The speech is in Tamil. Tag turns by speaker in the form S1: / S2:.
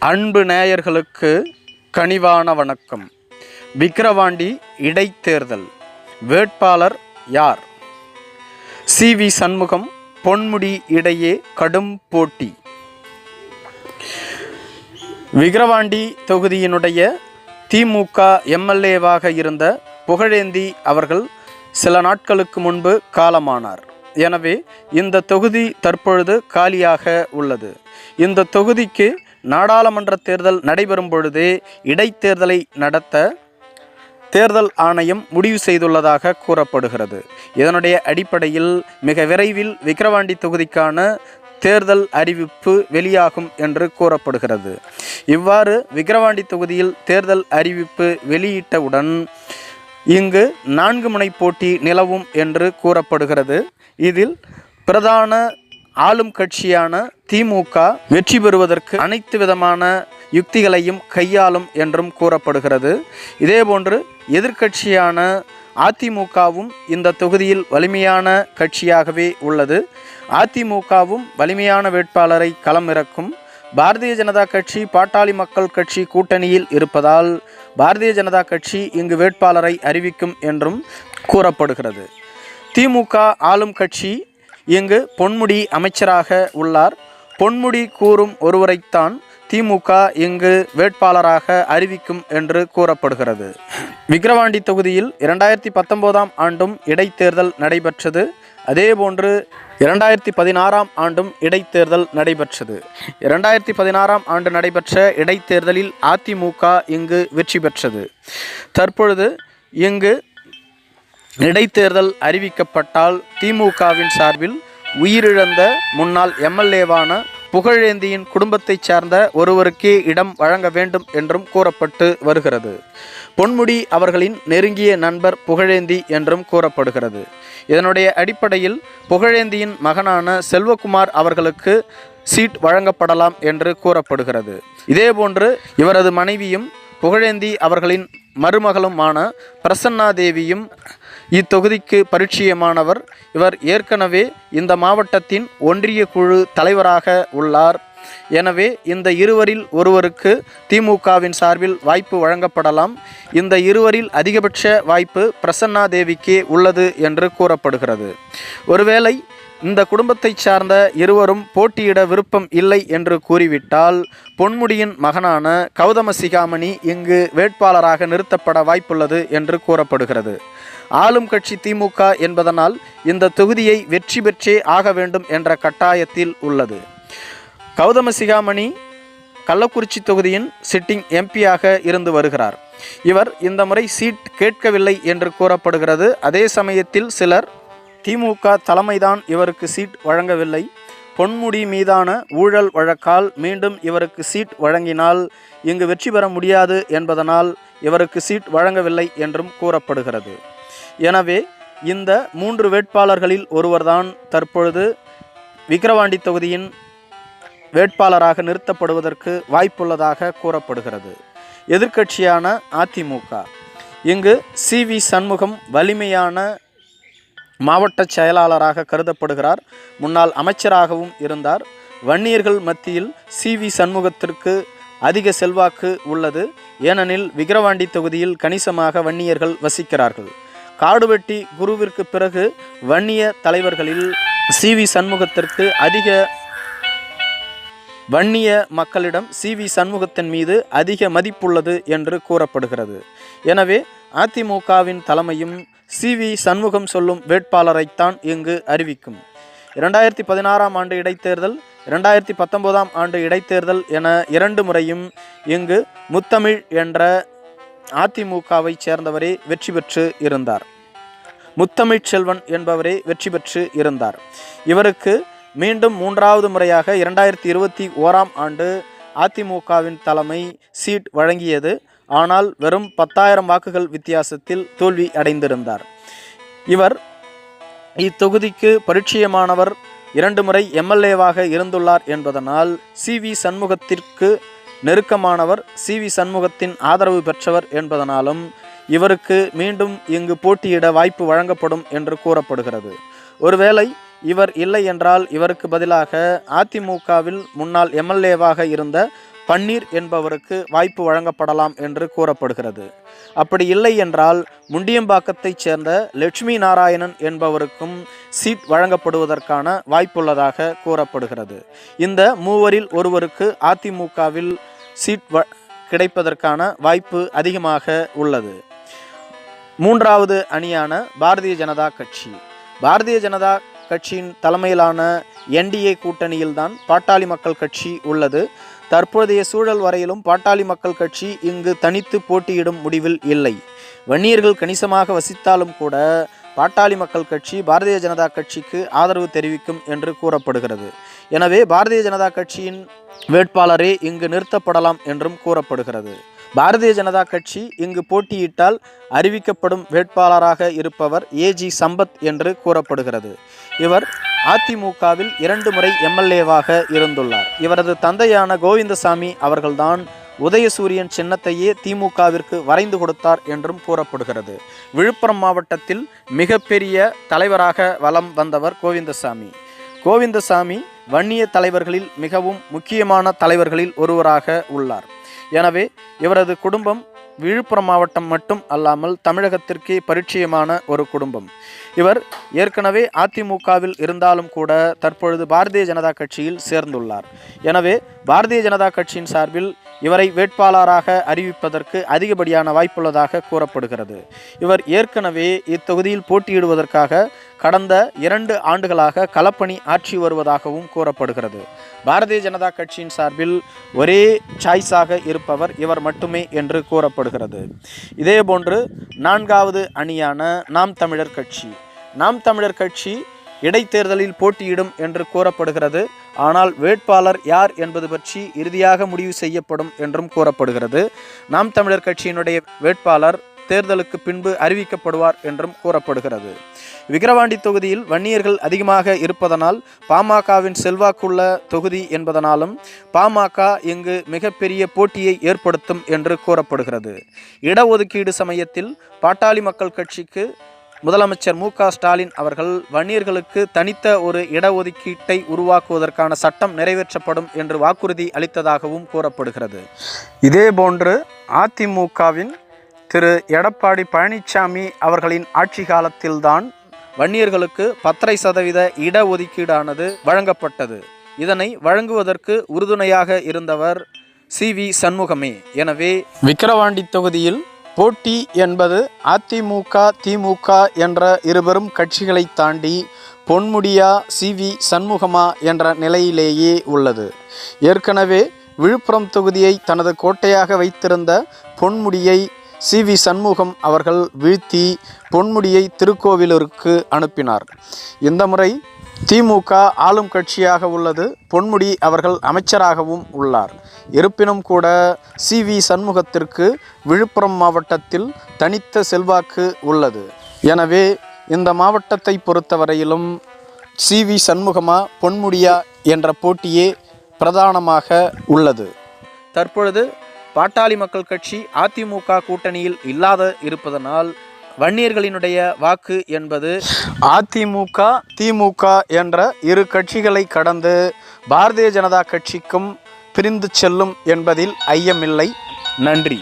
S1: அன்பு நேயர்களுக்கு கனிவான வணக்கம். விக்கிரவாண்டி இடைத்தேர்தல். வேட்பாளர் யார்? சி. வி. சண்முகம் பொன்முடி இடையே கடும் போட்டி. விக்கிரவாண்டி தொகுதியினுடைய திமுக எம்எல்ஏவாக இருந்த புகழேந்தி அவர்கள் சில நாட்களுக்கு முன்பு காலமானார். எனவே இந்த தொகுதி தற்பொழுது காலியாக உள்ளது. இந்த தொகுதிக்கு நாடாளுமன்ற தேர்தல் நடைபெறும் பொழுதே இடைத்தேர்தலை நடத்த தேர்தல் ஆணையம் முடிவு செய்துள்ளதாக கூறப்படுகிறது. இதனுடைய அடிப்படையில் மிக விரைவில் விக்கிரவாண்டி தொகுதிக்கான தேர்தல் அறிவிப்பு வெளியாகும் என்று கூறப்படுகிறது. இவ்வாறு விக்கிரவாண்டி தொகுதியில் தேர்தல் அறிவிப்பு வெளியிட்டவுடன் இங்கு நான்கு முனை போட்டி நிலவும் என்று கூறப்படுகிறது. இதில் பிரதான ஆளும் கட்சியான திமுக வெற்றி பெறுவதற்கு அனைத்து விதமான யுக்திகளையும் கையாளும் என்றும் கூறப்படுகிறது. இதேபோன்று எதிர்க்கட்சியான அதிமுகவும் இந்த தொகுதியில் வலிமையான கட்சியாகவே உள்ளது. அதிமுகவும் வலிமையான வேட்பாளரை களமிறக்கும் பாரதிய ஜனதா கட்சி பாட்டாளி மக்கள் கட்சி கூட்டணியில் இருப்பதால் பாரதிய ஜனதா கட்சி இங்கு வேட்பாளரை அறிவிக்கும் என்றும் கூறப்படுகிறது. திமுக ஆளும் கட்சி இங்கு பொன்முடி அமைச்சராக உள்ளார். பொன்முடி கூறும் ஒருவரைத்தான் திமுக இங்கு வேட்பாளராக அறிவிக்கும் என்று கூறப்படுகிறது. விக்கிரவாண்டி தொகுதியில் இரண்டாயிரத்தி பத்தொம்போதாம் ஆண்டும் இடைத்தேர்தல் நடைபெற்றது. அதேபோன்று இரண்டாயிரத்தி பதினாறாம் ஆண்டும் இடைத்தேர்தல் நடைபெற்றது. இரண்டாயிரத்தி பதினாறாம் ஆண்டு நடைபெற்ற இடைத்தேர்தலில் அதிமுக இங்கு வெற்றி பெற்றது. தற்பொழுது இங்கு இடைத்தேர்தல் அறிவிக்கப்பட்டால் திமுகவின் சார்பில் உயிரிழந்த முன்னாள் எம்எல்ஏவான புகழேந்தியின் குடும்பத்தைச் சார்ந்த ஒருவருக்கே இடம் வழங்க வேண்டும் என்றும் கூறப்பட்டு வருகிறது. பொன்முடி அவர்களின் நெருங்கிய நண்பர் புகழேந்தி என்றும் கூறப்படுகிறது. இதனுடைய அடிப்படையில் புகழேந்தியின் மகனான செல்வகுமார் அவர்களுக்கு சீட் வழங்கப்படலாம் என்று கூறப்படுகிறது. இதேபோன்று இவரது மனைவியும் புகழேந்தி அவர்களின் மருமகளுமான பிரசன்னா தேவியும் இத்தொகுதிக்கு பரிச்சயமானவர் இவர் ஏற்கனவே இந்த மாவட்டத்தின் ஒன்றிய குழு தலைவராக உள்ளார். எனவே இந்த இருவரில் ஒருவருக்கு திமுகவின் சார்பில் வாய்ப்பு வழங்கப்படலாம். இந்த இருவரில் அதிகபட்ச வாய்ப்பு பிரசன்னா தேவிக்கே உள்ளது என்று கூறப்படுகிறது. ஒருவேளை இந்த குடும்பத்தைச் சார்ந்த இருவரும் போட்டியிட விருப்பம் இல்லை என்று கூறிவிட்டால் பொன்முடியின் மகனான கௌதம சிகாமணி இங்கு வேட்பாளராக நிறுத்தப்பட வாய்ப்புள்ளது என்று கூறப்படுகிறது. ஆளும் கட்சி திமுக என்பதனால் இந்த தொகுதியை வெற்றி பெற்றே ஆக வேண்டும் என்ற கட்டாயத்தில் உள்ளது. கௌதம சிகாமணி கள்ளக்குறிச்சி தொகுதியின் சிட்டிங் எம்பியாக இருந்து வருகிறார். இவர் இந்த முறை சீட் கேட்கவில்லை என்று கூறப்படுகிறது. அதே சமயத்தில் சிலர் திமுக தலைமைதான் இவருக்கு சீட் வழங்கவில்லை. பொன்முடி மீதான ஊழல் வழக்கால் மீண்டும் இவருக்கு சீட் வழங்கினால் இங்கு வெற்றி பெற முடியாது என்பதனால் இவருக்கு சீட் வழங்கவில்லை என்றும் கூறப்படுகிறது. எனவே இந்த மூன்று வேட்பாளர்களில் ஒருவர்தான் தற்பொழுது விக்கிரவாண்டி தொகுதியின் வேட்பாளராக நிறுத்தப்படுவதற்கு வாய்ப்புள்ளதாக கூறப்படுகிறது. எதிர்க்கட்சியான அதிமுக. இங்கு சி. வி. சண்முகம் வலிமையான மாவட்ட செயலாளராக கருதப்படுகிறார். முன்னாள் அமைச்சராகவும் இருந்தார். வன்னியர்கள் மத்தியில் சி. வி. சண்முகத்திற்கு அதிக செல்வாக்கு உள்ளது. ஏனெனில் விக்கிரவாண்டி தொகுதியில் கணிசமாக வன்னியர்கள் வசிக்கிறார்கள். காடுவெட்டி குருவிற்கு பிறகு வன்னிய தலைவர்களில் சி. வி. சண்முகத்திற்கு அதிக வன்னிய மக்களிடம் சி. வி. சண்முகத்தின் மீது அதிக மதிப்புள்ளது என்று கூறப்படுகிறது. எனவே அதிமுகவின் தலைமையும் சி. வி. சண்முகம் சொல்லும் வேட்பாளரைத்தான் இங்கு அறிவிக்கும். இரண்டாயிரத்தி பதினாறாம் ஆண்டு இடைத்தேர்தல் இரண்டாயிரத்தி பத்தொன்பதாம் ஆண்டு இடைத்தேர்தல் என இரண்டு முறையும் இங்கு முத்தமிழ் என்ற அதிமுகவை சேர்ந்தவரே வெற்றி பெற்று இருந்தார். முத்தமிழ் செல்வன் என்பவரே வெற்றி பெற்று இருந்தார். இவருக்கு மீண்டும் மூன்றாவது முறையாக இரண்டாயிரத்தி இருபத்தி ஓராம் ஆண்டு அதிமுகவின் தலைமை சீட் வழங்கியது. ஆனால் வெறும் பத்தாயிரம் வாக்குகள் வித்தியாசத்தில் தோல்வி அடைந்திருந்தார். இவர் இத்தொகுதிக்கு பரிச்சயமானவர். இரண்டு முறை எம்எல்ஏவாக இருந்துள்ளார் என்பதனால் சி வி சண்முகத்திற்கு நெருக்கமானவர் சி. வி. சண்முகத்தின் ஆதரவு பெற்றவர் என்பதனாலும் இவருக்கு மீண்டும் இங்கு போட்டியிட வாய்ப்பு வழங்கப்படும் என்று கூறப்படுகிறது. ஒருவேளை இவர் இல்லை என்றால் இவருக்கு பதிலாக அதிமுகவில் முன்னாள் எம்எல்ஏவாக இருந்த பன்னீர் என்பவருக்கு வாய்ப்பு வழங்கப்படலாம் என்று கூறப்படுகிறது. அப்படி இல்லை என்றால் முண்டியம்பாக்கத்தைச் சேர்ந்த லட்சுமி நாராயணன் என்பவருக்கும் சீட் வழங்கப்படுவதற்கான வாய்ப்புள்ளதாக கூறப்படுகிறது. இந்த மூவரில் ஒருவருக்கு அதிமுகவில் சீட் வ கிடைப்பதற்கான வாய்ப்பு அதிகமாக உள்ளது. மூன்றாவது அணியான பாரதிய ஜனதா கட்சி. பாரதிய ஜனதா கட்சியின் தலைமையிலான என்டிஏ கூட்டணியில்தான் பாட்டாளி மக்கள் கட்சி உள்ளது. தற்போதைய சூழல் வரையிலும் பாட்டாளி மக்கள் கட்சி இங்கு தனித்து போட்டியிடும் முடிவில் இல்லை. வன்னியர்கள் கணிசமாக வசித்தாலும் கூட பாட்டாளி மக்கள் கட்சி பாரதிய ஜனதா கட்சிக்கு ஆதரவு தெரிவிக்கும் என்று கூறப்படுகிறது. எனவே பாரதிய ஜனதா கட்சியின் வேட்பாளரே இங்கு நிறுத்தப்படலாம் என்றும் கூறப்படுகிறது. பாரதிய ஜனதா கட்சி இங்கு போட்டியிட்டால் அறிவிக்கப்படும் வேட்பாளராக இருப்பவர் ஏஜி சம்பத் என்று கூறப்படுகிறது. இவர் அதிமுகவில் இரண்டு முறை எம்எல்ஏவாக இருந்துள்ளார். இவரது தந்தையான கோவிந்தசாமி அவர்கள்தான் உதயசூரியன் சின்னத்தையே திமுகவிற்கு வரைந்து கொடுத்தார் என்றும் கூறப்படுகிறது. விழுப்புரம் மாவட்டத்தில் மிகப்பெரிய தலைவராக வலம் வந்தவர் கோவிந்தசாமி. கோவிந்தசாமி வன்னிய தலைவர்களில் மிகவும் முக்கியமான தலைவர்களில் ஒருவராக உள்ளார். எனவே இவரது குடும்பம் விழுப்புரம் மாவட்டம் மட்டும் அல்லாமல் தமிழகத்திற்கே பரிச்சயமான ஒரு குடும்பம். இவர் ஏற்கனவே அதிமுகவில் இருந்தாலும் கூட தற்பொழுது பாரதிய ஜனதா கட்சியில் சேர்ந்துள்ளார். எனவே பாரதிய ஜனதா கட்சியின் சார்பில் இவரை வேட்பாளராக அறிவிப்பதற்கு அதிகப்படியான வாய்ப்புள்ளதாக கூறப்படுகிறது. இவர் ஏற்கனவே இத்தொகுதியில் போட்டியிடுவதற்காக கடந்த இரண்டு ஆண்டுகளாக களப்பணி ஆற்றி வருவதாகவும் கூறப்படுகிறது. பாரதிய ஜனதா கட்சியின் சார்பில் ஒரே சாய்ஸாக இருப்பவர் இவர் மட்டுமே என்று கூறப்படுகிறது. இதேபோன்று நான்காவது அணியான நாம் தமிழர் கட்சி. நாம் தமிழர் கட்சி இடைத்தேர்தலில் போட்டியிடும் என்று கூறப்படுகிறது. ஆனால் வேட்பாளர் யார் என்பது பற்றி இறுதியாக முடிவு செய்யப்படும் என்றும் கூறப்படுகிறது. நாம் தமிழர் கட்சியினுடைய வேட்பாளர் தேர்தலுக்கு பின்பு அறிவிக்கப்படுவார் என்றும் கூறப்படுகிறது. விக்கிரவாண்டி தொகுதியில் வன்னியர்கள் அதிகமாக இருப்பதனால் பாமகவின் செல்வாக்குள்ள தொகுதி என்பதனாலும் பாமக இங்கு மிகப்பெரிய போட்டியை ஏற்படுத்தும் என்று கூறப்படுகிறது. இடஒதுக்கீடு சமயத்தில் பாட்டாளி மக்கள் கட்சிக்கு முதலமைச்சர் மு க ஸ்டாலின் அவர்கள் வன்னியர்களுக்கு தனித்த ஒரு இடஒதுக்கீட்டை உருவாக்குவதற்கான சட்டம் நிறைவேற்றப்படும் என்று வாக்குறுதி அளித்ததாகவும் கூறப்படுகிறது. இதேபோன்று அதிமுகவின் திரு எடப்பாடி பழனிசாமி அவர்களின் ஆட்சி காலத்தில்தான் வன்னியர்களுக்கு பத்தரை சதவீத இடஒதுக்கீடானது வழங்கப்பட்டது. இதனை வழங்குவதற்கு உறுதுணையாக இருந்தவர் சி வி சண்முகமே. எனவே விக்கிரவாண்டி தொகுதியில் போட்டி என்பது அதிமுக திமுக என்ற இருபெரும் கட்சிகளை தாண்டி பொன்முடியா சி. வி. சண்முகமா என்ற நிலையிலேயே உள்ளது. ஏற்கனவே விழுப்புரம் தொகுதியை தனது கோட்டையாக வைத்திருந்த பொன்முடியை சி. வி. சண்முகம் அவர்கள் வீழ்த்தி பொன்முடியை திருக்கோவிலூருக்கு அனுப்பினார். இந்த முறை திமுக ஆளும் கட்சியாக உள்ளது. பொன்முடி அவர்கள் அமைச்சராகவும் உள்ளார். இருப்பினும் கூட சி. வி. சண்முகத்திற்கு விழுப்புரம் மாவட்டத்தில் தனித்த செல்வாக்கு உள்ளது. எனவே இந்த மாவட்டத்தை பொறுத்தவரையிலும் சி. வி. சண்முகமா பொன்முடியா என்ற போட்டியே பிரதானமாக உள்ளது. தற்பொழுது பாட்டாளி மக்கள் கட்சி அதிமுக கூட்டணியில் இல்லாத இருப்பதனால் வன்னியர்களினுடைய வாக்கு என்பது அதிமுக திமுக என்ற இரு கட்சிகளை கடந்து பாரதிய ஜனதா கட்சிக்கும் பிரிந்து செல்லும் என்பதில் ஐயமில்லை. நன்றி.